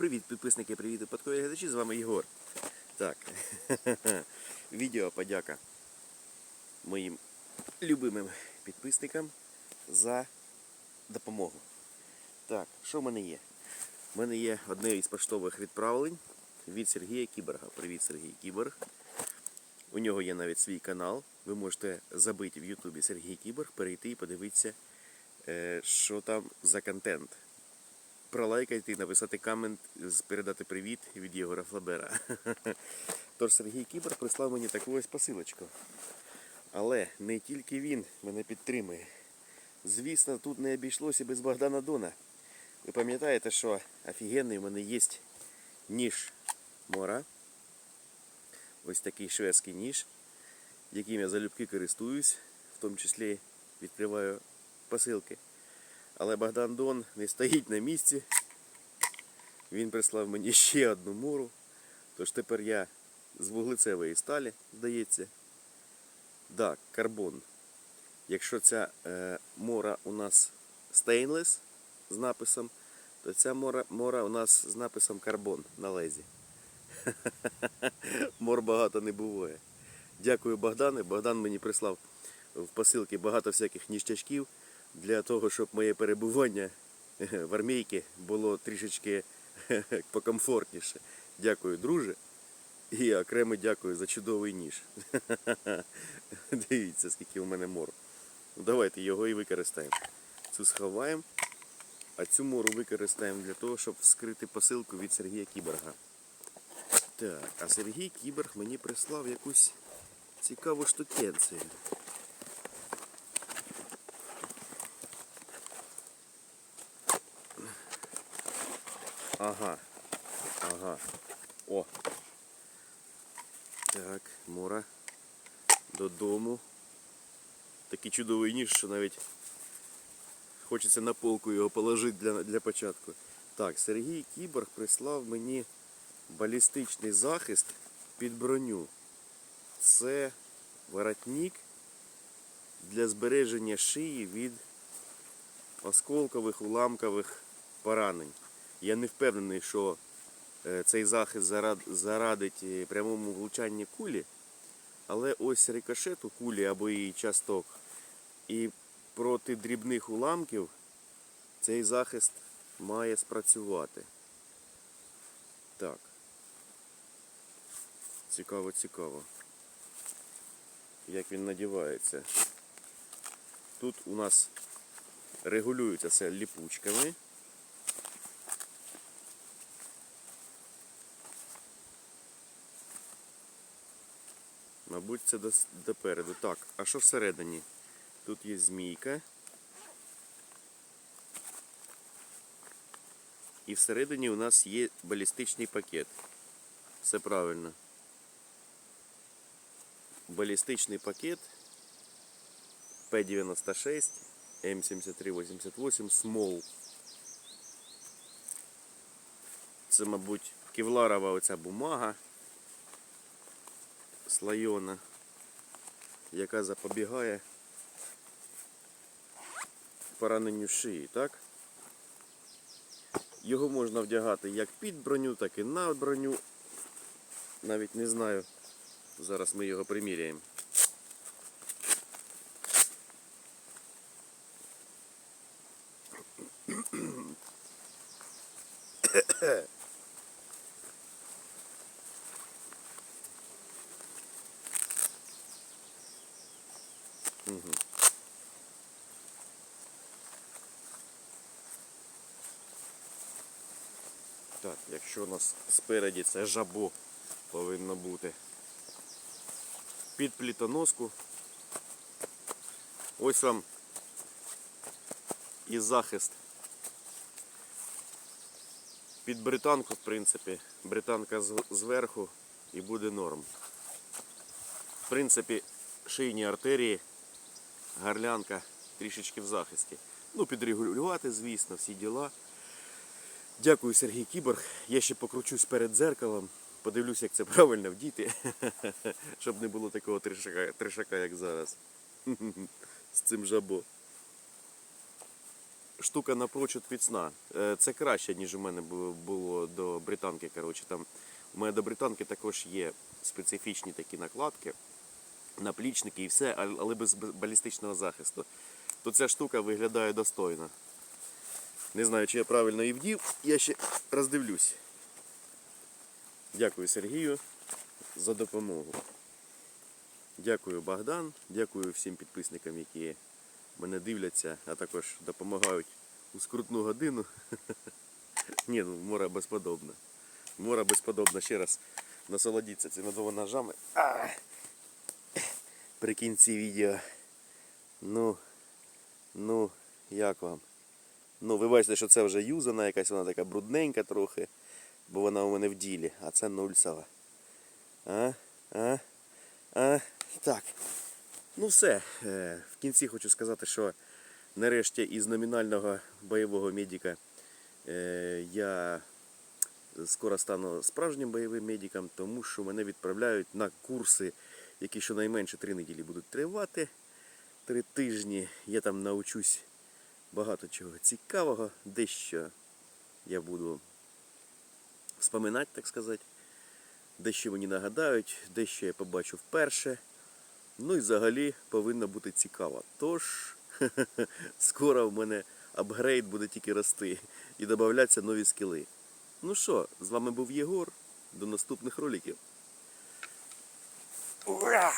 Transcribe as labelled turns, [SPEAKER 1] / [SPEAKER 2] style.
[SPEAKER 1] Привіт, підписники, привіт, випадкові глядачі, з вами Єгор. Так, відео подяка моїм любимим підписникам за допомогу. Так, що в мене є? У мене є одне із поштових відправлень від Сергія Кіборга. Привіт, Сергій Кіборг. У нього є навіть свій канал. Ви можете забити в Ютубі Сергій Кіборг, перейти і подивитися, е, що там за контент пролайкайте, написати комент, передати привіт від Єгора Флабера. Тож Сергій Кібер прислав мені таку ось посилочку. Але не тільки він мене підтримує. Звісно, тут не обійшлося без Богдана Дона. Ви пам'ятаєте, що офігенний в мене є ніж мора. Ось такий шведський ніж, яким я залюбки користуюсь, в тому числі відкриваю посилки. Але Богдан Дон не стоїть на місці. Він прислав мені ще одну муру. Тож тепер я з вуглецевої сталі, здається. Так, карбон. Якщо ця е, мора у нас стейнлес з написом, то ця мора, мора у нас з написом карбон на лезі. Мор багато не буває. Дякую Богдане. Богдан мені прислав в посилки багато всяких ніштячків для того, щоб моє перебування в армійці було трішечки покомфортніше. Дякую, друже. І окремо дякую за чудовий ніж. Дивіться, скільки у мене мор. Ну, давайте його і використаємо. Цю сховаємо, а цю мору використаємо для того, щоб вскрити посилку від Сергія Кіборга. Так, а Сергій Кіборг мені прислав якусь цікаву штукенцію. Ага. Ага. О. Так, мора. Додому. Такий чудовий ніж, що навіть хочеться на полку його положити для, для початку. Так, Сергій Кіборг прислав мені балістичний захист під броню. Це воротник для збереження шиї від осколкових уламкових поранень. Я не впевнений, що е, цей захист зарадить е, прямому влучанні кулі, але ось рикошету кулі або її часток. І проти дрібних уламків цей захист має спрацювати. Так. Цікаво, цікаво. Як він надівається. Тут у нас регулюється все ліпучками. Мабуть, це до, допереду. Так, а що всередині? Тут є змійка. І всередині у нас є балістичний пакет. Все правильно. Балістичний пакет П-96 М7388 Small. Це, мабуть, кевларова оця бумага слойона, яка запобігає пораненню шиї, так? Його можна вдягати як під броню, так і на броню. Навіть не знаю. Зараз ми його приміряємо. Так, якщо у нас спереді це жабо повинно бути. Під плітоноску. Ось вам і захист. Під британку, в принципі, британка зверху і буде норм. В принципі, шийні артерії, гарлянка трішечки в захисті. Ну, підрегулювати, звісно, всі діла. Дякую, Сергій Кіборг. Я ще покручусь перед дзеркалом, подивлюсь, як це правильно вдіти, щоб не було такого тришака, тришака як зараз. З цим жабо. штука напрочуд міцна. Е, Це краще, ніж у мене було до британки. Коротше, там у мене до британки також є специфічні такі накладки, наплічники і все, але без балістичного захисту. То ця штука виглядає достойно. Не знаю, чи я правильно її вдів, я ще роздивлюсь. Дякую Сергію за допомогу. Дякую Богдан, дякую всім підписникам, які мене дивляться, а також допомагають у скрутну годину. Ні, ну море безподобне. Море безподобне. Ще раз насолодіться цими двома ножами. При кінці відео. Ну, ну, як вам? Ну, ви бачите, що це вже юзана, якась вона така брудненька трохи, бо вона у мене в ділі, а це нульсова. А? А? А? Так. Ну все. Е, В кінці хочу сказати, що нарешті із номінального бойового медика е, я скоро стану справжнім бойовим медиком, тому що мене відправляють на курси, які щонайменше три неділі будуть тривати. Три тижні я там навчусь багато чого цікавого, дещо я буду споминати, так сказати. Дещо мені нагадають, дещо я побачу вперше. Ну і взагалі повинно бути цікаво. Тож скоро в мене апгрейд буде тільки рости і додаватися нові скіли. Ну що, з вами був Єгор. До наступних роликів. Rah!